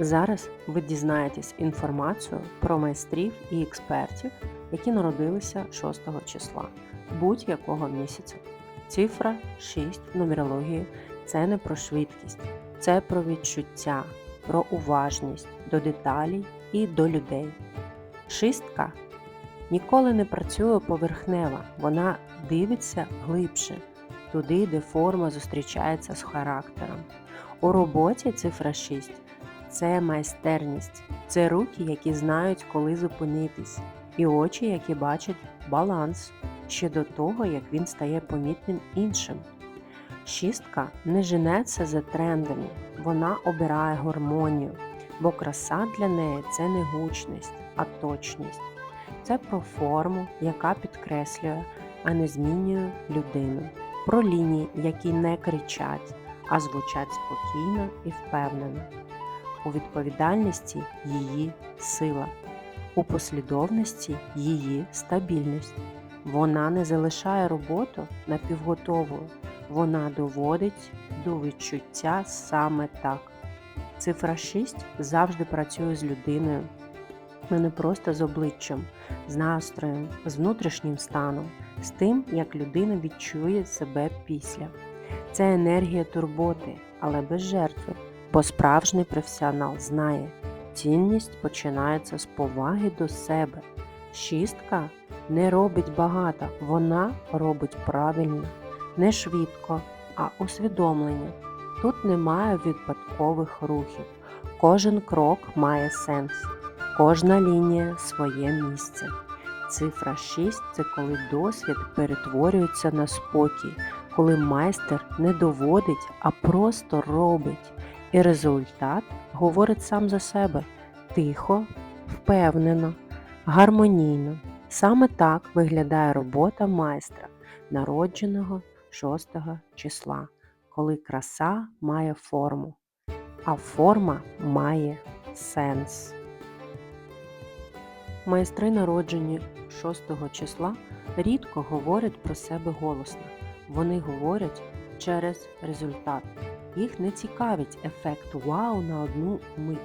Зараз ви дізнаєтесь інформацію про майстрів і експертів, які народилися 6 числа будь-якого місяця. Цифра 6 в нумерології це не про швидкість, це про відчуття, про уважність до деталей і до людей. Шістка ніколи не працює поверхнево, вона дивиться глибше, туди, де форма зустрічається з характером. У роботі цифра 6 це майстерність, це руки, які знають, коли зупинитись, і очі, які бачать баланс ще до того, як він стає помітним іншим. Шістка не женеться за трендами, вона обирає гармонію, бо краса для неї це не гучність, а точність. Це про форму, яка підкреслює, а не змінює людину, про лінії, які не кричать, а звучать спокійно і впевнено. У відповідальності її сила, у послідовності її стабільність. Вона не залишає роботу напівготовою, вона доводить до відчуття саме так. Цифра 6 завжди працює з людиною, але не просто з обличчям, з настроєм, з внутрішнім станом, з тим, як людина відчує себе після. Це енергія турботи, але без жертви, бо справжній професіонал знає, цінність починається з поваги до себе. Шістка не робить багато, вона робить правильно, не швидко, а усвідомлення. Тут немає випадкових рухів. Кожен крок має сенс, кожна лінія своє місце. Цифра 6 це коли досвід перетворюється на спокій, коли майстер не доводить, а просто робить. І результат говорить сам за себе тихо, впевнено, гармонійно. Саме так виглядає робота майстра, народженого 6 числа, коли краса має форму, а форма має сенс. Майстри, народжені 6 числа, рідко говорять про себе голосно. Вони говорять через результат. Їх не цікавить ефект вау на одну мить.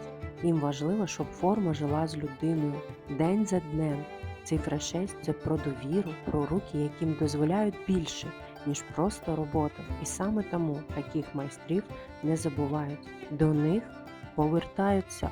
Їм важливо, щоб форма жила з людиною день за днем. Цифра 6 це про довіру, про руки, яким дозволяють більше, ніж просто робота. І саме тому таких майстрів не забувають. До них повертаються